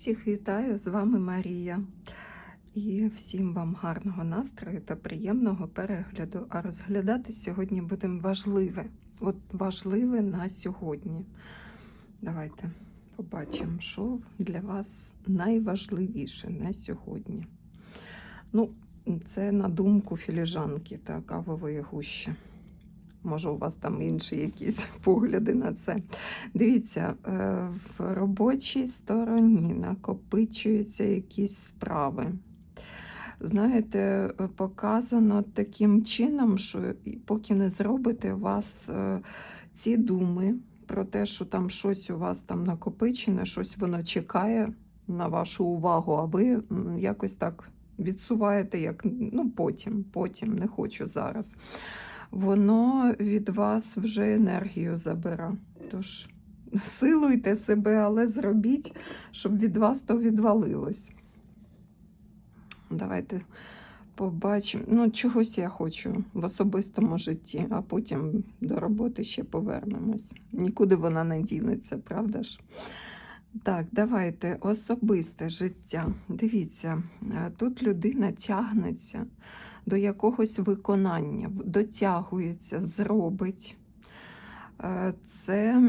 Всіх вітаю, з вами Марія. І всім вам гарного настрою та приємного перегляду. А розглядати сьогодні будемо важливе. От важливе на сьогодні. Давайте побачимо, що для вас найважливіше на сьогодні. Ну, це на думку філіжанки та кавової гущі. Може, у вас там інші якісь погляди на це. Дивіться, е, в робочій стороні накопичуються якісь справи. Знаєте, е, показано таким чином, що поки не зробите у вас е, ці думи про те, що там щось у вас там накопичене, щось воно чекає на вашу увагу, а ви якось так відсуваєте, як ну потім, потім, не хочу зараз. Воно від вас вже енергію забира. Тож силуйте себе, але зробіть, щоб від вас то відвалилось. Давайте побачимо. Ну, чогось я хочу в особистому житті, а потім до роботи ще повернемось. Нікуди вона не дінеться, правда ж? Так, давайте особисте життя. Дивіться, е, тут людина тягнеться до якогось виконання, дотягується, зробить. Е, Це,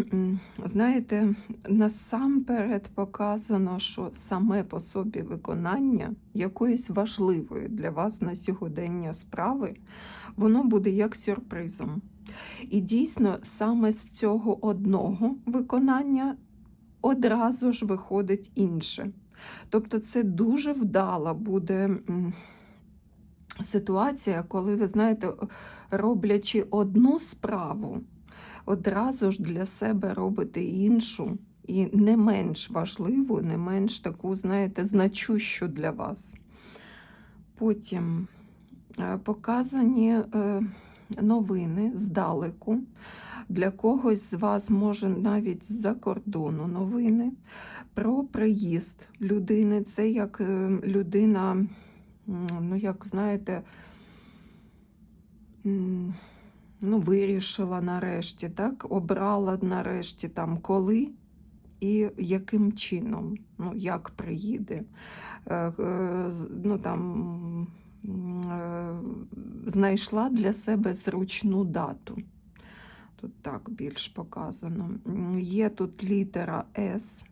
знаєте, насамперед показано, що саме по собі виконання якоїсь важливої для вас на сьогодення справи, воно буде як сюрпризом. І дійсно, саме з цього одного виконання одразу ж виходить інше. Тобто, це дуже вдала буде. Ситуація, коли ви знаєте, роблячи одну справу, одразу ж для себе робите іншу, і не менш важливу, не менш таку, знаєте, значущу для вас. Потім е, показані е, новини здалеку. Для когось з вас може навіть з-за кордону новини про приїзд людини. Це як е, людина, ну, як знаєте, ну, вирішила нарешті, так, обрала нарешті там коли і яким чином, ну, як приїде. Е, е, Ну, там, знайшла для себе зручну дату. Тут так більш показано. Є тут літера С,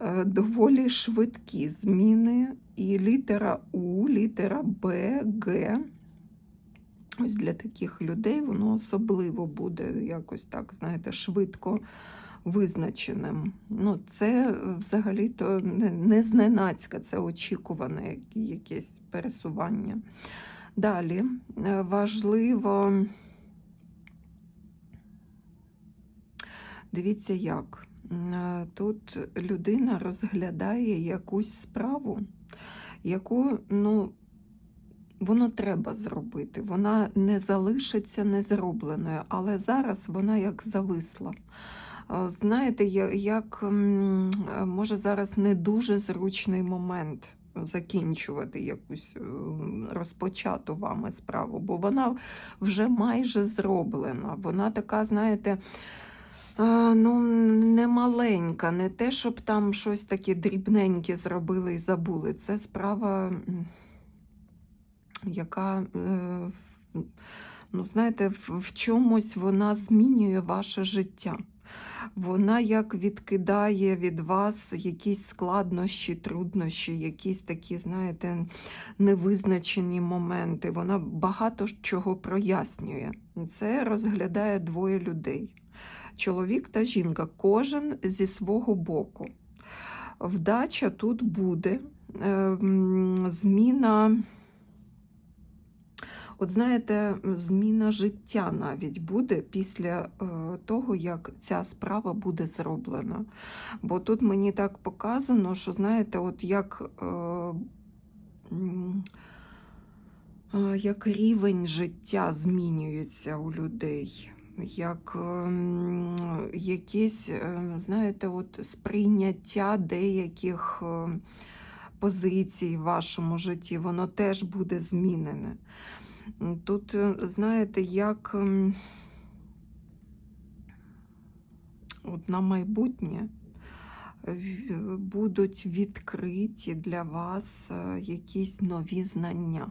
е, доволі швидкі зміни, і літера У, літера Б, Г. Ось для таких людей воно особливо буде якось так, знаєте, швидко визначеним. Ну, це взагалі-то не, не зненацька, це очікуване якесь пересування. Далі е, важливо, дивіться як. Е, Тут людина розглядає якусь справу, яку, ну, воно треба зробити. Вона не залишиться незробленою, але зараз вона як зависла. Е, Знаєте, як е, може зараз не дуже зручний момент закінчувати якусь е, розпочату вами справу, бо вона вже майже зроблена. Вона така, знаєте, ну, не маленька, не те, щоб там щось таке дрібненьке зробили і забули. Це справа, яка, ну, знаєте, в чомусь вона змінює ваше життя. Вона як відкидає від вас якісь складнощі, труднощі, якісь такі, знаєте, невизначені моменти. Вона багато чого прояснює. Це розглядає двоє людей: чоловік та жінка, кожен зі свого боку. Вдача тут буде, е, зміна. От знаєте, зміна життя навіть буде після е, того, як ця справа буде зроблена. Бо тут мені так показано, що знаєте, от як, е, е, як рівень життя змінюється у людей. Як якесь, знаєте, от сприйняття деяких позицій в вашому житті, воно теж буде змінене. Тут, е, знаєте, як ем, от на майбутнє будуть відкриті для вас е, якісь нові знання.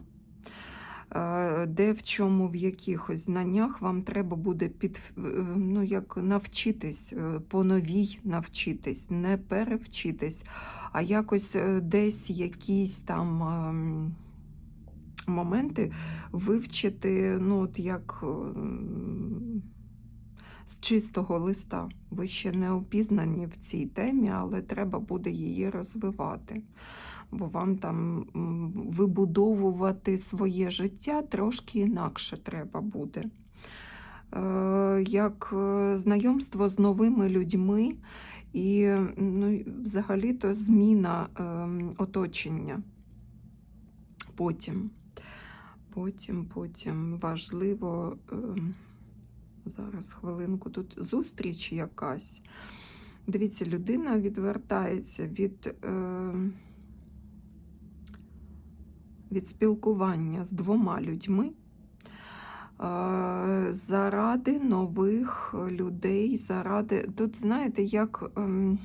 Е, Де в чому в якихось знаннях вам треба буде під, е, ну, як навчитись, е, по новій навчитись, не перевчитись, а якось е, десь якісь там ем, моменти вивчити, ну, от як ем, з чистого листа. Ви ще не опізнані в цій темі, але треба буде її розвивати. Бо вам там вибудовувати своє життя трошки інакше треба буде. Е, Як е, знайомство з новими людьми і ну, взагалі-то зміна ем, оточення. Потім, потім, потім важливо. ем, Зараз хвилинку тут зустріч якась. Дивіться, людина відвертається від, е, від спілкування з двома людьми е, заради нових людей, заради. Тут, знаєте, як ем,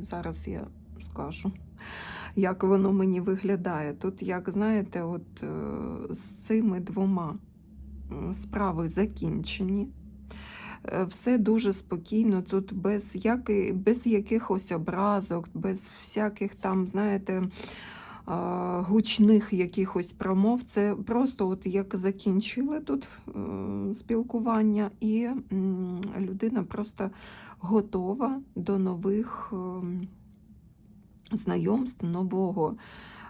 зараз я скажу, як воно мені виглядає. Тут, як знаєте, от е, з цими двома справи закінчені. Е, Все дуже спокійно, тут без, яки, без якихось образок, без всяких там, знаєте, гучних якихось промов. Це просто от як закінчили тут спілкування, і людина просто готова до нових ем, знайомств, нового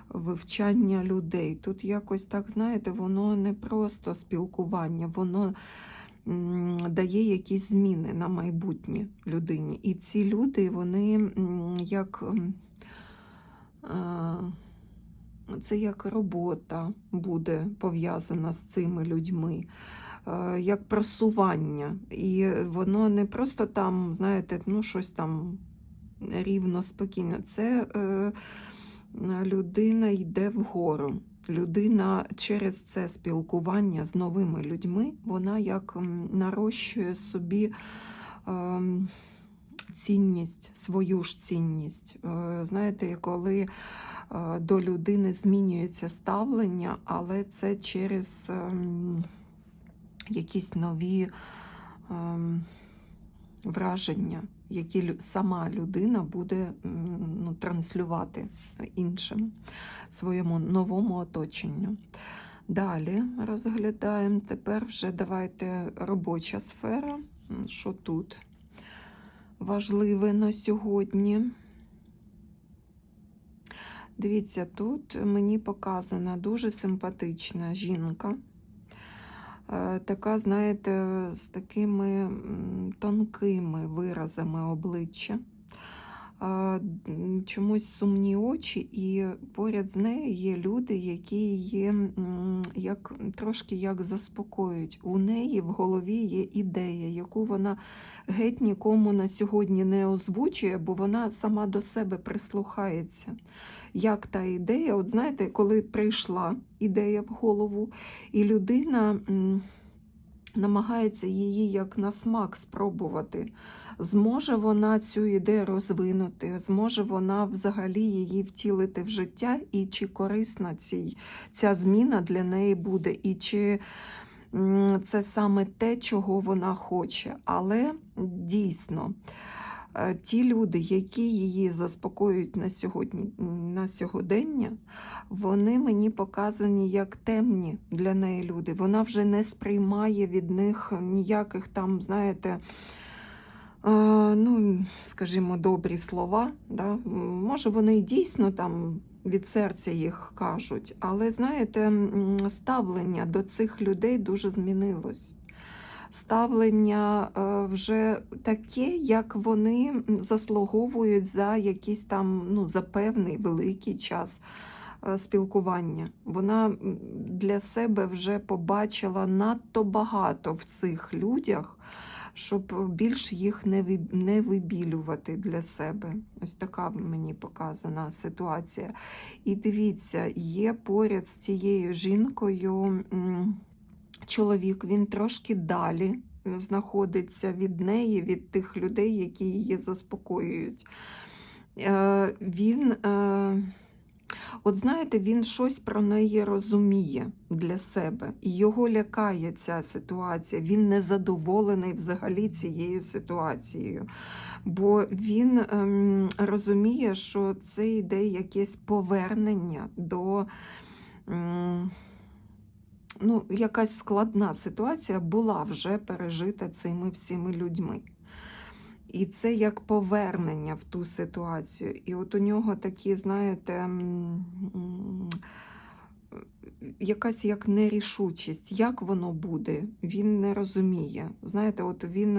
вивчання людей. Тут якось так, знаєте, воно не просто спілкування, воно дає якісь зміни на майбутнє людині. І ці люди, вони як. Це як робота буде пов'язана з цими людьми, е, як просування. І воно не просто там, знаєте, ну щось там рівно, спокійно. Це е, людина йде вгору. Людина через це спілкування з новими людьми, вона як нарощує собі ем, цінність, свою ж цінність. Е, Знаєте, коли е, до людини змінюється ставлення, але це через ем, якісь нові ем, враження, які сама людина буде ну, транслювати іншим своєму новому оточенню. Далі розглядаємо тепер вже давайте робоча сфера. Що тут важливе на сьогодні? Дивіться, тут мені показана дуже симпатична жінка. Е, Така, знаєте, з такими тонкими виразами обличчя. Чомусь сумні очі, і поряд з нею є люди, які її як, трошки як заспокоюють. У неї в голові є ідея, яку вона геть нікому на сьогодні не озвучує, бо вона сама до себе прислухається. Як та ідея, от знаєте, коли прийшла ідея в голову, і людина намагається її як на смак спробувати. Зможе вона цю ідею розвинути, зможе вона взагалі її втілити в життя, і чи корисна цій, ця зміна для неї буде, і чи це саме те, чого вона хоче. Але дійсно, ті люди, які її заспокоюють на сьогодні, на сьогодення, вони мені показані як темні для неї люди. Вона вже не сприймає від них ніяких там, знаєте, е, ну, скажімо, добрі слова. Да? Може, вони і дійсно там від серця їх кажуть, але знаєте, ставлення до цих людей дуже змінилось. Ставлення е, вже таке, як вони заслуговують за якийсь там ну, за певний великий час е, спілкування. Вона для себе вже побачила надто багато в цих людях, щоб більш їх не вибілювати для себе. Ось така мені показана ситуація. І дивіться, є поряд з цією жінкою чоловік, він трошки далі знаходиться від неї, від тих людей, які її заспокоюють. Е, він, е, от знаєте, він щось про неї розуміє для себе, і його лякає ця ситуація. Він не задоволений взагалі цією ситуацією. Бо він ем, розуміє, що це йде якесь повернення до. Ну, якась складна ситуація була вже пережита цими всіми людьми. І це як повернення в ту ситуацію. І от у нього такі, знаєте, якась як нерішучість, як воно буде, він не розуміє. Знаєте, от він,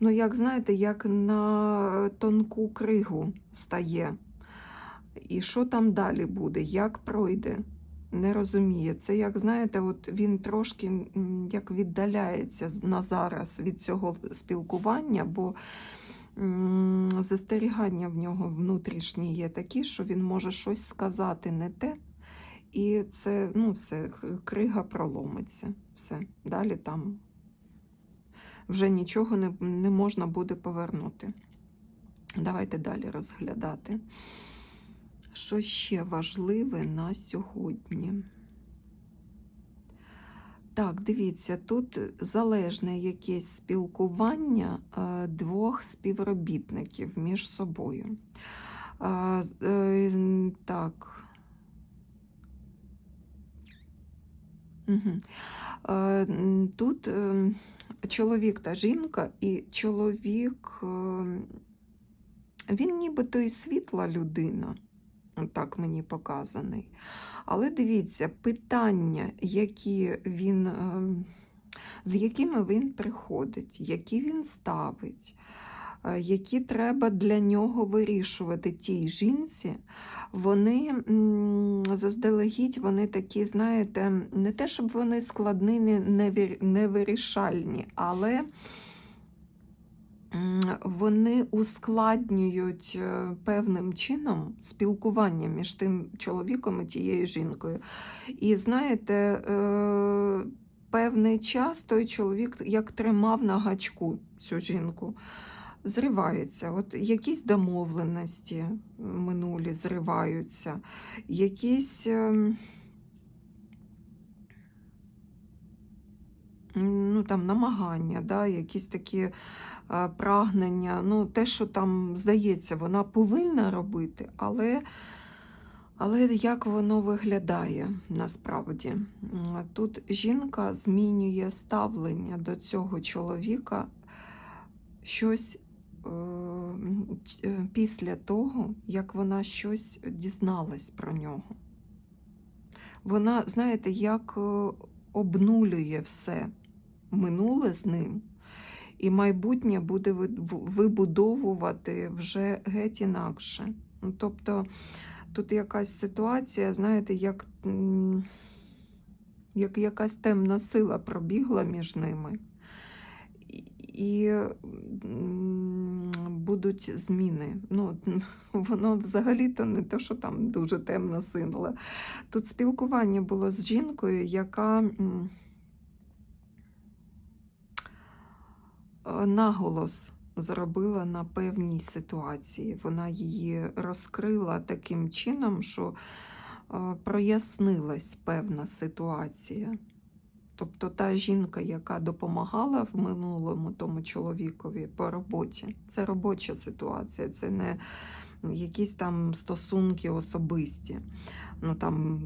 ну як знаєте, як на тонку кригу стає. І що там далі буде, як пройде, не розуміє. Це як знаєте, от він трошки як віддаляється на зараз від цього спілкування, бо застерігання в нього внутрішні є такі, що він може щось сказати не те. І це, ну, все, крига проломиться. Все. Далі там вже нічого не, не можна буде повернути. Давайте далі розглядати. Що ще важливе на сьогодні? Так, дивіться, тут залежне якесь спілкування е, двох співробітників між собою. Е, н- так. Е, тут е, чоловік та жінка, і чоловік, е, він нібито і світла людина, так мені показаний. Але дивіться, питання, які він, е, з якими він приходить, які він ставить, е, які треба для нього вирішувати тій жінці, вони заздалегідь, вони такі, знаєте, не те, щоб вони складні, невирішальні, але вони ускладнюють е, певним чином спілкування між тим чоловіком і тією жінкою. І знаєте, е, певний час той чоловік як тримав на гачку цю жінку. Зривається. От якісь домовленості минулі зриваються, якісь. Ну, там намагання, да, якісь такі е, прагнення, ну, те, що там здається, вона повинна робити, але, але як воно виглядає насправді? Тут жінка змінює ставлення до цього чоловіка щось е, е, після того, як вона щось дізналась про нього. Вона, знаєте, як обнулює все минуле з ним, і майбутнє буде вибудовувати вже геть інакше. Ну, Тобто тут якась ситуація, знаєте, як, як якась темна сила пробігла між ними. І- будуть зміни. Ну, воно взагалі-то не те, що там дуже темна сила. Тут спілкування було з жінкою, яка м, е, наголос зробила на певній ситуації. Вона її розкрила таким чином, що е, прояснилась певна ситуація. Тобто та жінка, яка допомагала в минулому тому чоловікові по роботі, це робоча ситуація, це не якісь там стосунки особисті. Ну там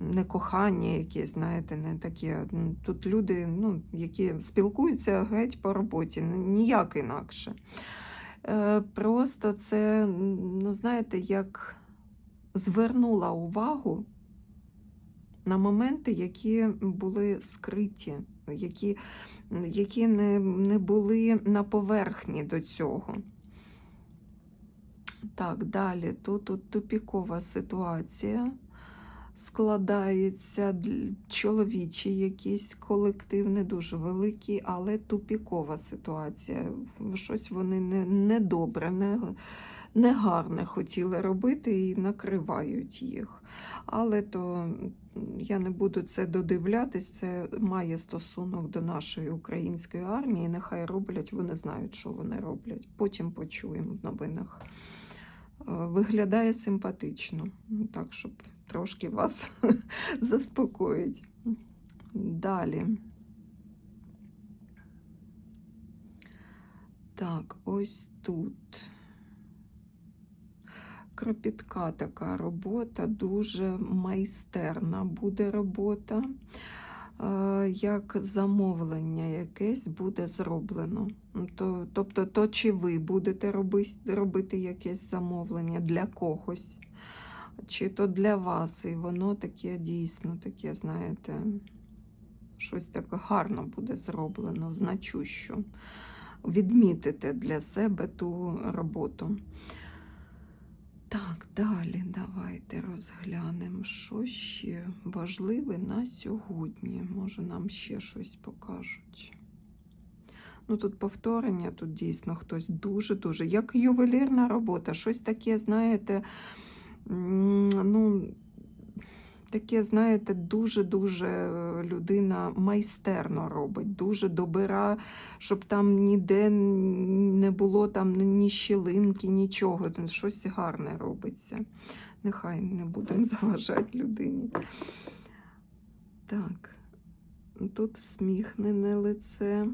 не кохання якесь, знаєте, не таке. Тут люди, ну, які спілкуються геть по роботі, ніяк інакше. Е, Просто це, ну, знаєте, як звернула увагу на моменти, які були скриті, які, які не, не були на поверхні до цього. Так, далі тут, тут тупікова ситуація складається чоловічий якийсь колектив, не дуже великий, але тупікова ситуація. Щось вони не, не не, негарне хотіли робити і накривають їх. Але то я не буду це додивлятись, це має стосунок до нашої української армії. Нехай роблять, вони знають, що вони роблять. Потім почуємо в новинах. Е, Виглядає симпатично, Ну, так, щоб трошки вас заспокоїть. Далі. Так, ось тут. Кропітка така робота, дуже майстерна буде робота. Е, Як замовлення якесь буде зроблено. Ну, То, тобто, то чи ви будете робити, якесь замовлення для когось, чи то для вас, і воно таке дійсно таке, знаєте, щось так гарно буде зроблено, значущо. Відмітите для себе ту роботу. Так, далі давайте розглянемо, що ще важливе на сьогодні. Може, нам ще щось покажуть. Ну, тут повторення, тут дійсно хтось дуже-дуже, як ювелірна робота, щось таке, знаєте, ну, таке, знаєте, дуже-дуже е, людина майстерно робить, дуже добира, щоб там ніде не було там ні щілинки, нічого. Щось гарне робиться. Нехай не будемо заважати людині. Так, тут всміхнене лице.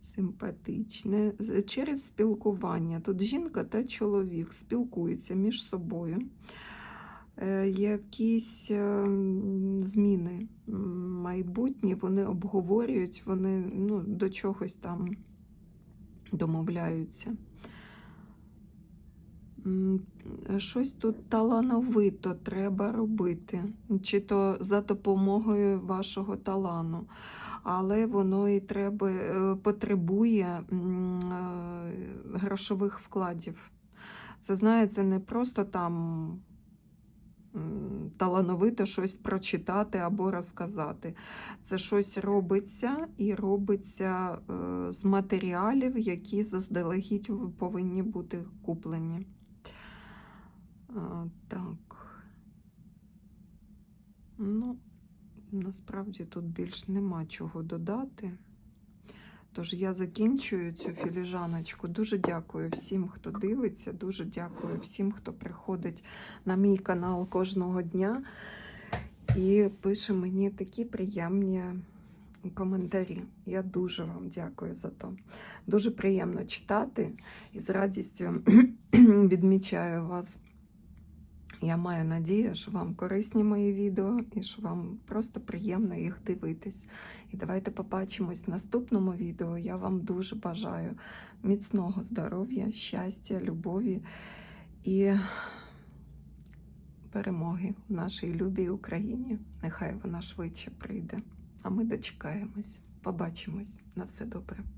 Симпатичне. Через спілкування. Тут жінка та чоловік спілкуються між собою. Е, Якісь е, зміни майбутні вони обговорюють, вони ну, до чогось там домовляються. Щось тут талановито треба робити, чи то за допомогою вашого талану, але воно і треба, е, потребує грошових вкладів. Це, знаєте, не просто там талановито щось прочитати або розказати. Це щось робиться і робиться е, з матеріалів, які заздалегідь повинні бути куплені. Так. Ну, насправді тут більш нема чого додати. Тож я закінчую цю філіжаночку. Дуже дякую всім, хто дивиться. Дуже дякую всім, хто приходить на мій канал кожного дня і пише мені такі приємні коментарі. Я дуже вам дякую за то. Дуже приємно читати і з радістю відмічаю вас. Я маю надію, що вам корисні мої відео і що вам просто приємно їх дивитись. І давайте побачимось в наступному відео. Я вам дуже бажаю міцного здоров'я, щастя, любові і перемоги в нашій любій Україні. Нехай вона швидше прийде. А ми дочекаємось. Побачимось. На все добре.